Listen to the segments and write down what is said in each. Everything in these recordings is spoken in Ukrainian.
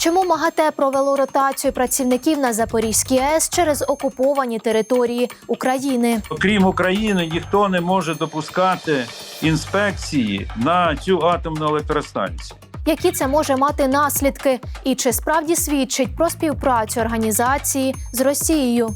Чому МАГАТЕ провело ротацію працівників на Запорізькій АЕС через окуповані території України? Окрім України, ніхто не може допускати інспекції на цю атомну електростанцію. Які це може мати наслідки? І чи справді свідчить про співпрацю організації з Росією?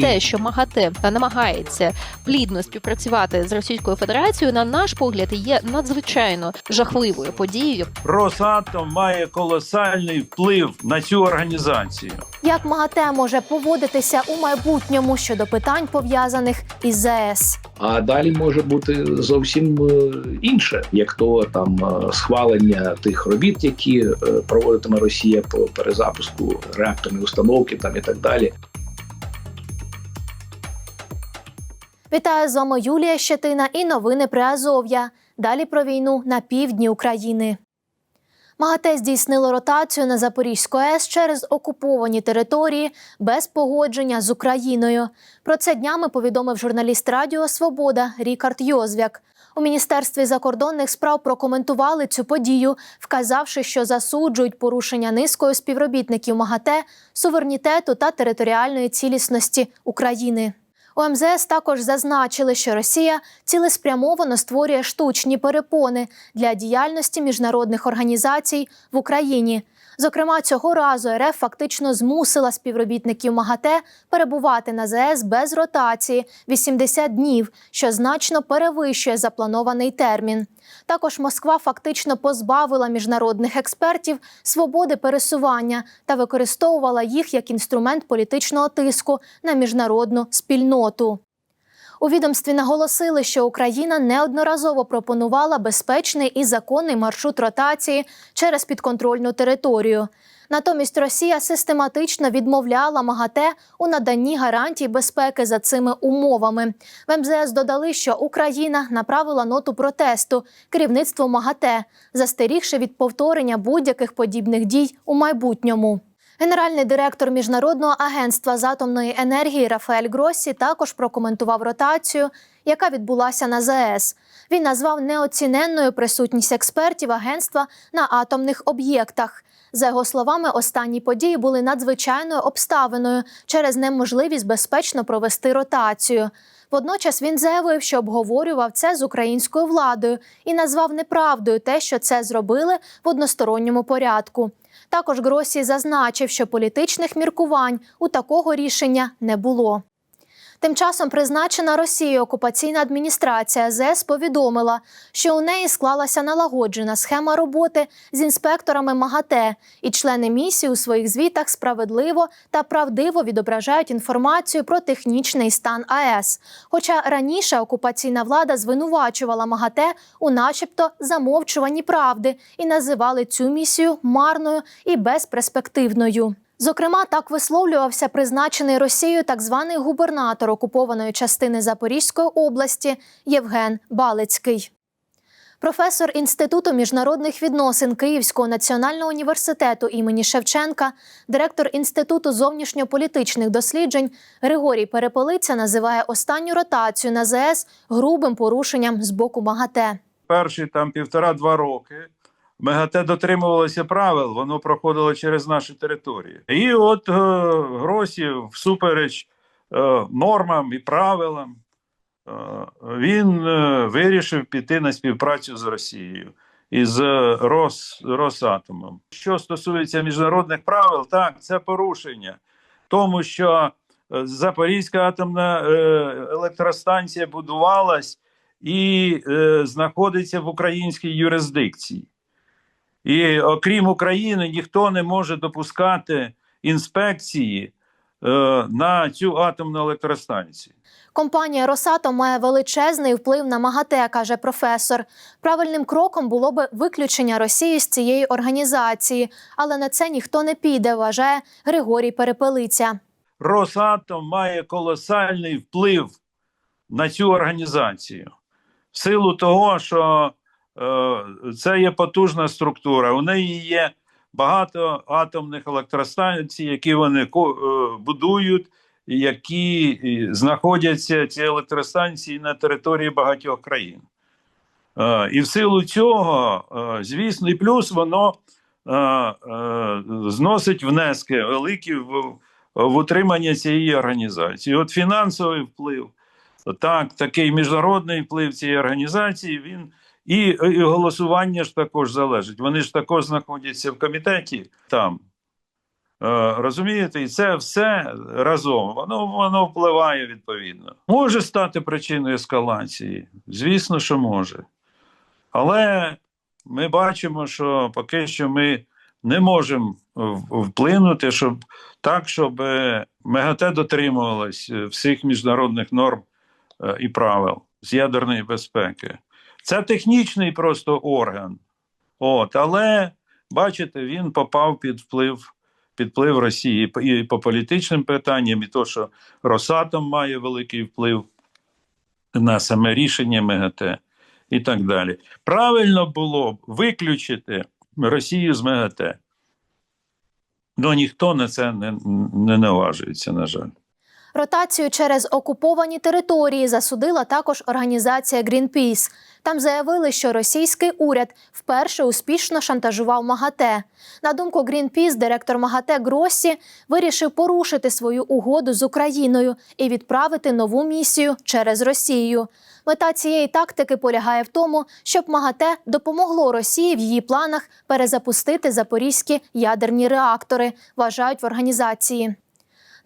Те, що МАГАТЕ та намагається плідно співпрацювати з Російською Федерацією, на наш погляд, є надзвичайно жахливою подією. Росатом має колосальний вплив на цю організацію. Як МАГАТЕ може поводитися у майбутньому щодо питань пов'язаних із ЗАЕС? А далі може бути зовсім е, інше, як то там е, схвалення тих робіт, які е, проводитиме Росія по перезапуску реакторної установки, там і так далі. Вітаю з вами Юлія Щетина і новини при Азов'я. Далі про війну на півдні України. МАГАТЕ здійснило ротацію на Запорізьку АЕС через окуповані території без погодження з Україною. Про це днями повідомив журналіст Радіо Свобода Рікард Йозвяк. У міністерстві закордонних справ прокоментували цю подію, вказавши, що засуджують порушення низкою співробітників МАГАТЕ, суверенітету та територіальної цілісності України. У МЗС також зазначили, що Росія цілеспрямовано створює штучні перепони для діяльності міжнародних організацій в Україні. Зокрема, цього разу РФ фактично змусила співробітників МАГАТЕ перебувати на ЗС без ротації 80 днів, що значно перевищує запланований термін. Також Москва фактично позбавила міжнародних експертів свободи пересування та використовувала їх як інструмент політичного тиску на міжнародну спільноту. У відомстві наголосили, що Україна неодноразово пропонувала безпечний і законний маршрут ротації через підконтрольну територію. Натомість Росія систематично відмовляла МАГАТЕ у наданні гарантій безпеки за цими умовами. В МЗС додали, що Україна направила ноту протесту керівництву МАГАТЕ, застерігши від повторення будь-яких подібних дій у майбутньому. Генеральний директор міжнародного агентства з атомної енергії Рафаель Гроссі також прокоментував ротацію, яка відбулася на ЗАЕС. Він назвав неоціненною присутність експертів агентства на атомних об'єктах. За його словами, останні події були надзвичайною обставиною через неможливість безпечно провести ротацію. Водночас він заявив, що обговорював це з українською владою і назвав неправдою те, що це зробили в односторонньому порядку. Також Гросі зазначив, що політичних міркувань у такого рішення не було. Тим часом призначена Росією окупаційна адміністрація ЗС повідомила, що у неї склалася налагоджена схема роботи з інспекторами МАГАТЕ, і члени місії у своїх звітах справедливо та правдиво відображають інформацію про технічний стан АЕС. Хоча раніше окупаційна влада звинувачувала МАГАТЕ у, начебто, замовчуванні правди і називали цю місію марною і безперспективною. Зокрема, так висловлювався призначений Росією так званий губернатор окупованої частини Запорізької області Євген Балицький. Професор Інституту міжнародних відносин Київського національного університету імені Шевченка, директор Інституту зовнішньополітичних досліджень Григорій Перепелиця називає останню ротацію на ЗС грубим порушенням з боку МАГАТЕ. Перші там півтора-два роки МЕГАТЕ дотримувалося правил, воно проходило через наші території. І от е, Гросі, всупереч е, нормам і правилам, е, він е, вирішив піти на співпрацю з Росією і з Рос, Росатомом. Що стосується міжнародних правил, так, це порушення, тому що е, Запорізька атомна е, електростанція будувалась і е, знаходиться в українській юрисдикції. І окрім України, ніхто не може допускати інспекції е, на цю атомну електростанцію. Компанія Росатом має величезний вплив на МАГАТЕ, каже професор. Правильним кроком було би виключення Росії з цієї організації, але на це ніхто не піде, вважає Григорій Перепелиця. Росатом має колосальний вплив на цю організацію в силу того, що це є потужна структура. У неї є багато атомних електростанцій, які вони е, будують, які е, знаходяться ці електростанції на території багатьох країн. Е, і в силу цього, е, звісно, і плюс воно е, е, зносить внески великі в, в утримання цієї організації. От фінансовий вплив, так, такий міжнародний вплив цієї організації, він і, і голосування ж також залежить. Вони ж також знаходяться в комітеті там. Е, Розумієте, і це все разом воно, воно впливає відповідно. Може стати причиною ескалації. Звісно, що може. Але ми бачимо, що поки що ми не можемо вплинути, щоб так, щоб е, МАГАТЕ дотримувалось е, всіх міжнародних норм і правил з ядерної безпеки. Це технічний просто орган. От, але бачите, він попав під вплив, під вплив Росії і по- політичним питанням, і то, що Росатом має великий вплив на саме рішення МАГАТЕ і так далі. Правильно було б виключити Росію з МАГАТЕ. Ну ніхто на це не, не наважується, на жаль. Ротацію через окуповані території засудила також організація Greenpeace. Там заявили, що російський уряд вперше успішно шантажував МАГАТЕ. На думку Greenpeace, директор МАГАТЕ Гроссі вирішив порушити свою угоду з Україною і відправити нову місію через Росію. Мета цієї тактики полягає в тому, щоб МАГАТЕ допомогло Росії в її планах перезапустити запорізькі ядерні реактори, вважають в організації.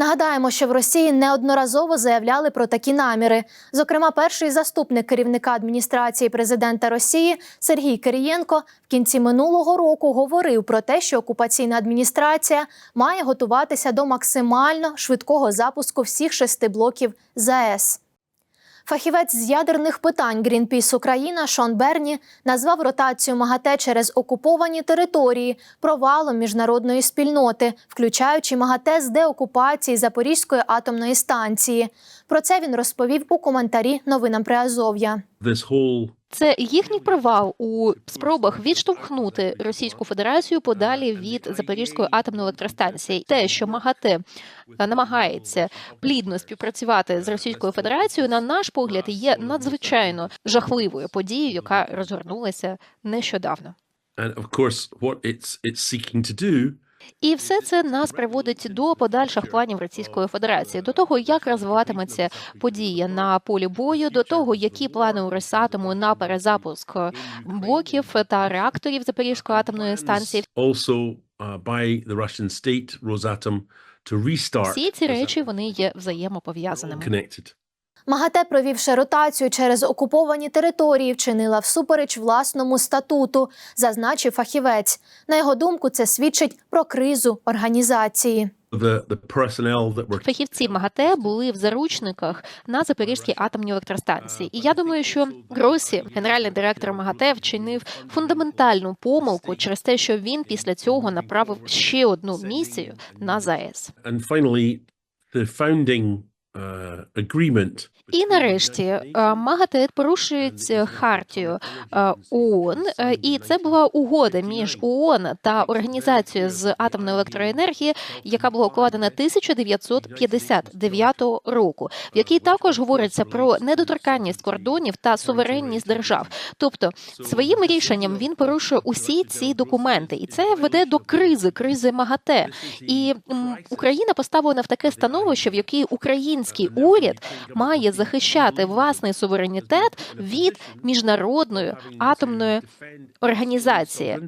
Нагадаємо, що в Росії неодноразово заявляли про такі наміри. Зокрема, перший заступник керівника адміністрації президента Росії Сергій Кирієнко в кінці минулого року говорив про те, що окупаційна адміністрація має готуватися до максимально швидкого запуску всіх шести блоків ЗАЕС. Фахівець з ядерних питань Greenpeace Україна Шон Берні назвав ротацію МАГАТЕ через окуповані території провалом міжнародної спільноти, включаючи МАГАТЕ з деокупації Запорізької атомної станції. Про це він розповів у коментарі новинам Приазов'я. this whole Це їхній провал у спробах відштовхнути Російську Федерацію подалі від Запорізької атомної електростанції. Те, що МАГАТЕ е, намагається плідно співпрацювати з Російською Федерацією, на наш погляд, є надзвичайно жахливою подією, яка розгорнулася нещодавно. and of course what it's it's seeking to do І все це нас приводить до подальших планів Російської Федерації, до того, як розвиватиметься події на полі бою, до того, які плани у Росатому на перезапуск блоків та реакторів Запорізької атомної станції. also uh, by the Russian state Rosatom to restart Всі ці речі вони є взаємопов'язаними. МАГАТЕ, провівши ротацію через окуповані території, вчинила всупереч власному статуту, зазначив фахівець. На його думку, це свідчить про кризу організації. Фахівці МАГАТЕ були в заручниках на Запорізькій атомній електростанції. І я думаю, що Гросі, генеральний директор МАГАТЕ, вчинив фундаментальну помилку через те, що він після цього направив ще одну місію на ЗАЕС. Uh, І нарешті е, МАГАТЕ порушують хартію е, ООН, е, і це була угода між ООН та організацією з атомної електроенергії, яка була укладена 1959 року, в якій також говориться про недоторканність кордонів та суверенність держав. Тобто, своїм рішенням він порушує усі ці документи, і це веде до кризи, кризи МАГАТЕ. І Україна поставлена в таке становище, в якій український уряд має захищати власний суверенітет від міжнародної атомної організації.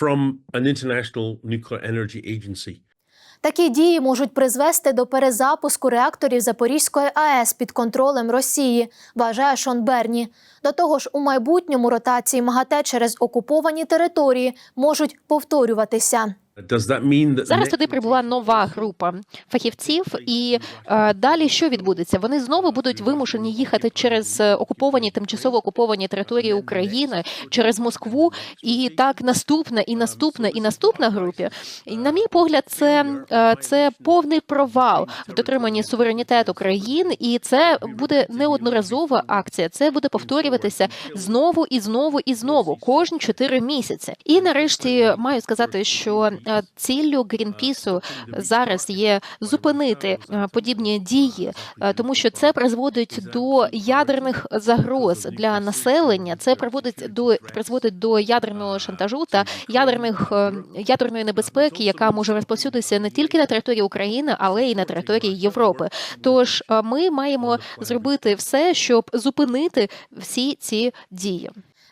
from an international nuclear energy agency Такі дії можуть призвести до перезапуску реакторів Запорізької АЕС під контролем Росії, вважає Шон Берні. До того ж, у майбутньому ротації МАГАТЕ через окуповані території можуть повторюватися. Зараз туди прибула нова група фахівців, і е, далі що відбудеться? Вони знову будуть вимушені їхати через е, окуповані тимчасово окуповані території України, через Москву, і так наступна, і наступна, і наступна групі. І на мій погляд, це, е, це повний провал в дотриманні суверенітету країн, і це буде неодноразова акція. Це буде повторюватися знову і знову і знову кожні чотири місяці. І нарешті маю сказати, що ціллю Грінпісу зараз є зупинити е, подібні дії, е, тому що це призводить до ядерних загроз для населення. Це приводить до призводить до ядерного шантажу та ядерних е, ядерної небезпеки, яка може розповсюдитися не тільки на території України, але й на території Європи. Тож е, ми маємо зробити все, щоб зупинити всі ці дії.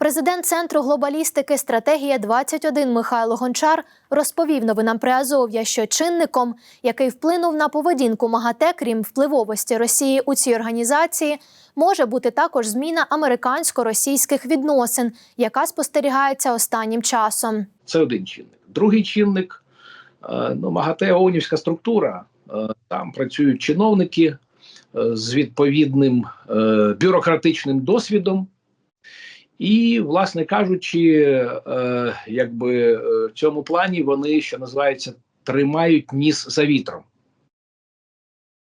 Президент Центру глобалістики Стратегія 21 Михайло Гончар розповів новинам Приазов'я, що чинником, який вплинув на поведінку МАГАТЕ, крім впливовості Росії у цій організації, може бути також зміна американсько-російських відносин, яка спостерігається останнім часом. Це один чинник. Другий чинник е, ну, МАГАТЕ ООНівська структура. Е, Там працюють чиновники е, з відповідним бюрократичним досвідом. І, власне кажучи, е, якби е, в цьому плані вони, що називається, тримають ніс за вітром.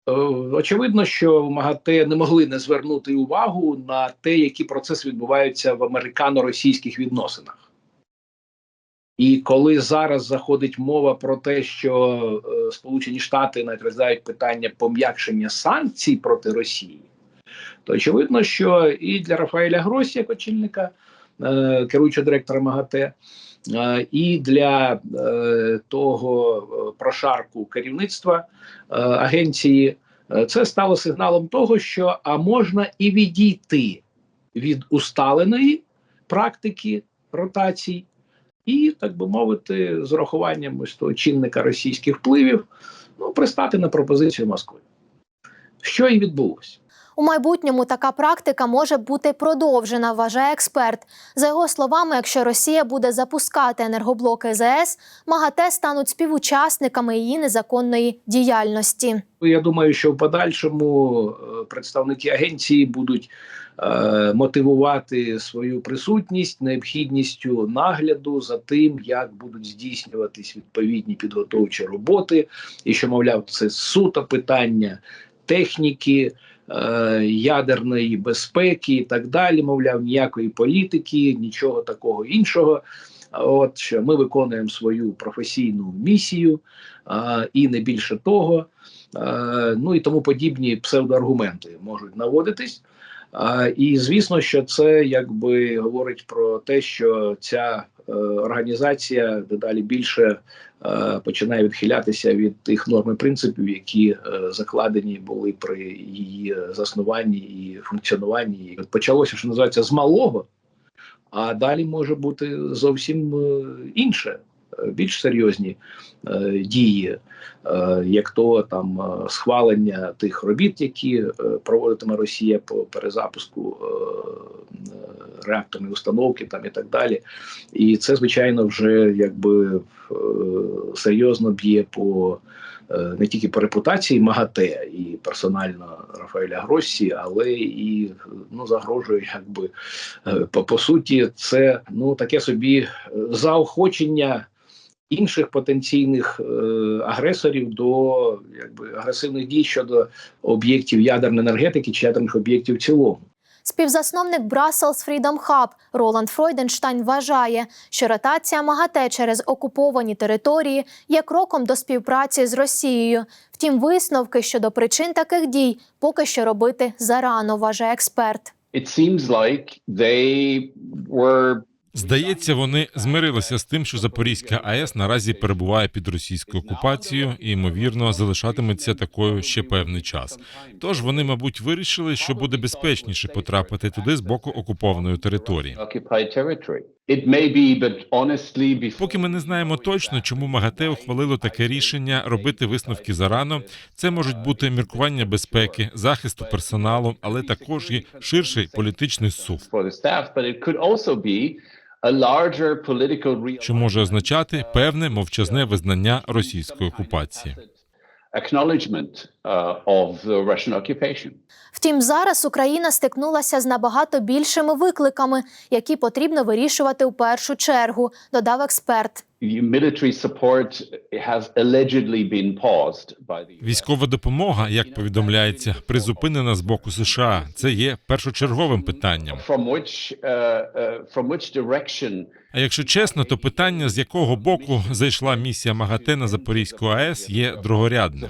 Е, Очевидно, що МАГАТЕ не могли не звернути увагу на те, які процеси відбуваються в американо-російських відносинах. І коли зараз заходить мова про те, що Сполучені Штати навіть розглядають питання пом'якшення санкцій проти Росії, то очевидно, що і для Рафаеля Гросі, як очільника е, керуючого директора МАГАТЕ, і для е, того е, прошарку керівництва агенції, це стало сигналом того, що а можна і відійти від усталеної практики ротацій і, так би мовити, з урахуванням ось того чинника російських впливів, ну, пристати на пропозицію Москви. Що і відбулося. У майбутньому така практика може бути продовжена, вважає експерт. За його словами, якщо Росія буде запускати енергоблоки ЗАЕС, МАГАТЕ стануть співучасниками її незаконної діяльності. Я думаю, що в подальшому е, представники агенції будуть е, мотивувати свою присутність необхідністю нагляду за тим, як будуть здійснюватись відповідні підготовчі роботи, і що, мовляв, це суто питання техніки. Е, Ядерної безпеки і так далі, мовляв, ніякої політики, нічого такого іншого. От що ми виконуємо свою професійну місію, а, і не більше того. Е, ну і тому подібні псевдоаргументи можуть наводитись. І звісно, що це якби говорить про те, що ця е, організація дедалі більше е, починає відхилятися від тих норм і принципів, які е, закладені були при її заснуванні і функціонуванні. Почалося, що називається з малого, а далі може бути зовсім інше, більш серйозні е, дії е, як то там е, схвалення тих робіт, які е, проводитиме Росія по перезапуску е, е, реакторної установки, там і так далі. І це, звичайно, вже якби е, серйозно б'є по е, не тільки по репутації МАГАТЕ і персонально Рафаеля Гроссі, але і ну загрожує, якби е, по, по суті, це ну таке собі е, заохочення інших потенційних е, агресорів до якби агресивних дій щодо об'єктів ядерної енергетики чи ядерних об'єктів в цілому. Співзасновник Brussels Freedom Hub Роланд Фройденштайн вважає, що ротація МАГАТЕ через окуповані території є кроком до співпраці з Росією. Втім, висновки щодо причин таких дій поки що робити зарано, вважає експерт. it seems like they were Здається, вони змирилися з тим, що Запорізька АЕС наразі перебуває під російською окупацією і ймовірно залишатиметься такою ще певний час. Тож вони, мабуть, вирішили, що буде безпечніше потрапити туди з боку окупованої території. Поки ми не знаємо точно, чому МАГАТЕ ухвалило таке рішення робити висновки зарано. Це можуть бути міркування безпеки, захисту персоналу, але також і ширший політичний сув, що може означати певне мовчазне визнання російської окупації. uh. Втім, зараз Україна стикнулася з набагато більшими викликами, які потрібно вирішувати у першу чергу, додав експерт. Військова допомога, як повідомляється, призупинена з боку США. Це є першочерговим питанням. Uh, uh, А якщо чесно, то питання, з якого боку зайшла місія МАГАТЕ на Запорізьку АЕС, є другорядним.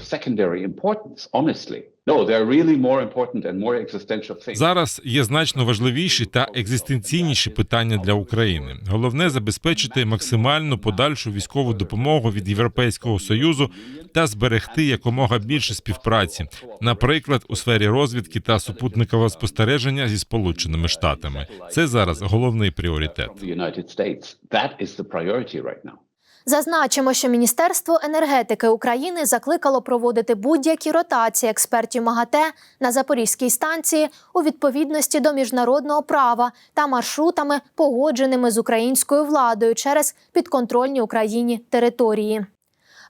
Зараз є значно важливіші та екзистенційніші питання для України. Головне забезпечити максимальну подальшу військову допомогу від Європейського союзу та зберегти якомога більше співпраці, наприклад, у сфері розвідки та супутникового спостереження зі Сполученими Штатами. Це зараз головний пріоритет. Зазначимо, що Міністерство енергетики України закликало проводити будь-які ротації експертів МАГАТЕ на Запорізькій станції у відповідності до міжнародного права та маршрутами, погодженими з українською владою через підконтрольні Україні території.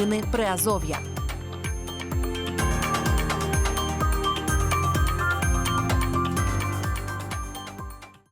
Новини Приазов'я.